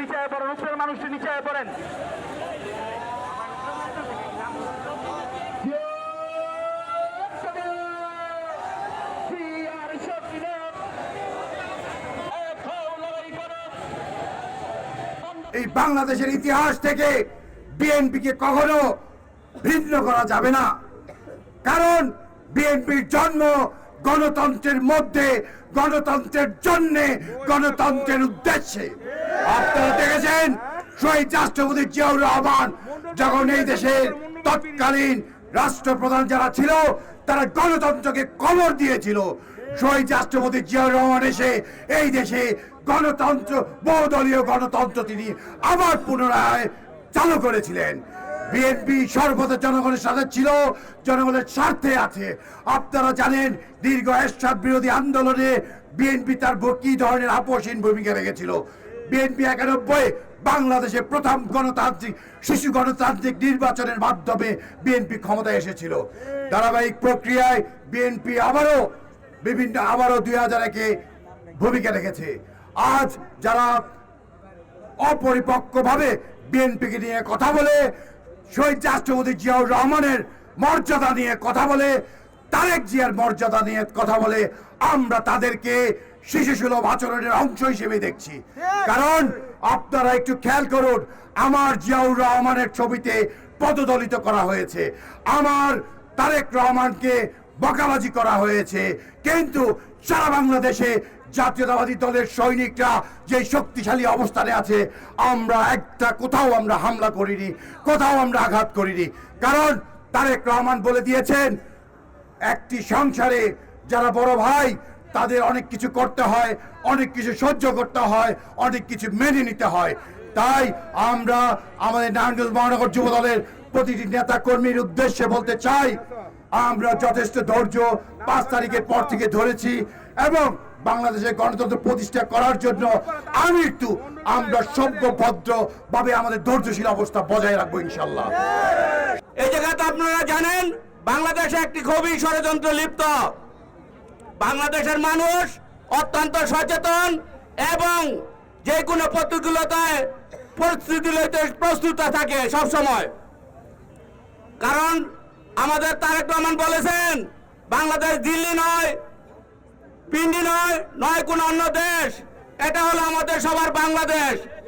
নিচে আয় পড়েন উপরের মানুষটি নিচে আয় পড়েন। এই বাংলাদেশের ইতিহাস থেকে বিএনপিকে কখনো ভিন্ন করা যাবে না। কারণ বিএনপির জন্ম গণতন্ত্রের মধ্যে, গণতন্ত্রের জন্য, গণতন্ত্রের উদ্দেশ্যে। আপনারা দেখেছেন শহীদ রাষ্ট্রপতি জিয়াউর রহমান যখন এই দেশের তৎকালীন রাষ্ট্রপ্রধান যারা ছিল, তারা গণতন্ত্রকে কবর দিয়েছিল। শহীদ রাষ্ট্রপতি জিয়াউর রহমান এসে এই দেশে গণতন্ত্র, বহুদলীয় গণতন্ত্র তিনি আবার পুনরায় চালু করেছিলেন। বিএনপি সর্বদা জনগণের সাথে ছিল, জনগণের স্বার্থে আছে। আপনারা জানেন, দীর্ঘ বিরোধী আন্দোলনে বিএনপি তার কি ধরনের আপোষহীন ভূমিকা রেখেছিল? বিএনপি একানব্বই, বাংলাদেশে প্রথম গণতান্ত্রিক, শিশু গণতান্ত্রিক নির্বাচনের মাধ্যমে বিএনপি ক্ষমতায় এসেছিল। ধারাবাহিক প্রক্রিয়ায় বিএনপি আবারও, বিভিন্ন আবারও দুই হাজার একে ভূমিকা রেখেছে। আজ যারা অপরিপক্কভাবে বিএনপিকে নিয়ে কথা বলে, শহীদ রাষ্ট্রপতি জিয়াউর রহমানের মর্যাদা নিয়ে কথা বলে, তারেক জিয়ার মর্যাদা নিয়ে কথা বলে, আমরা তাদেরকে শিশু সুলভ আচরণের অংশ হিসেবে দেখছি। কারণ আপনারা একটু খেয়াল করুন আমার জিয়াউর রহমানের ছবিতে পদদলিত করা হয়েছে। আমার তারেক রহমানকে বকাবাজি করা হয়েছে। কিন্তু সারা বাংলাদেশে জাতীয়তাবাদী দলের সৈনিকরা যে শক্তিশালী অবস্থানে আছে আমরা একটা কোথাও আমরা হামলা করিনি কোথাও আমরা আঘাত করিনি। কারণ তারেক রহমান বলে দিয়েছেন একটি সংসারে যারা বড় ভাই তাদের অনেক কিছু করতে হয়, অনেক কিছু সহ্য করতে হয়, অনেক কিছু মেনে নিতে হয়। তাই আমরা আমাদের নারায়ণগঞ্জ মহানগর যুব দলের প্রতিটি নেতা কর্মীর উদ্দেশ্যে বলতে চাই, আমরা যথেষ্ট ধৈর্য পাঁচ তারিখের পর থেকে ধরেছি এবং বাংলাদেশের গণতন্ত্র প্রতিষ্ঠা করার জন্য আমি একটু, আমরা সভ্য ভদ্র ভাবে আমাদের ধৈর্যশীল অবস্থা বজায় রাখব ইনশাল্লাহ এই জায়গাতে আপনারা জানেন, বাংলাদেশে একটি গভীর ষড়যন্ত্র লিপ্ত। বাংলাদেশের মানুষ অত্যন্ত সচেতন এবং যে কোনো প্রতিকূলতায় পরিস্থিতি লইতে প্রস্তুত থাকে সব সময় কারণ আমাদের তারেক রহমান বলেছেন, বাংলাদেশ দিল্লি নয়, পিন্ডি নয় নয় কোন অন্য দেশ। এটা হলো আমাদের সবার বাংলাদেশ।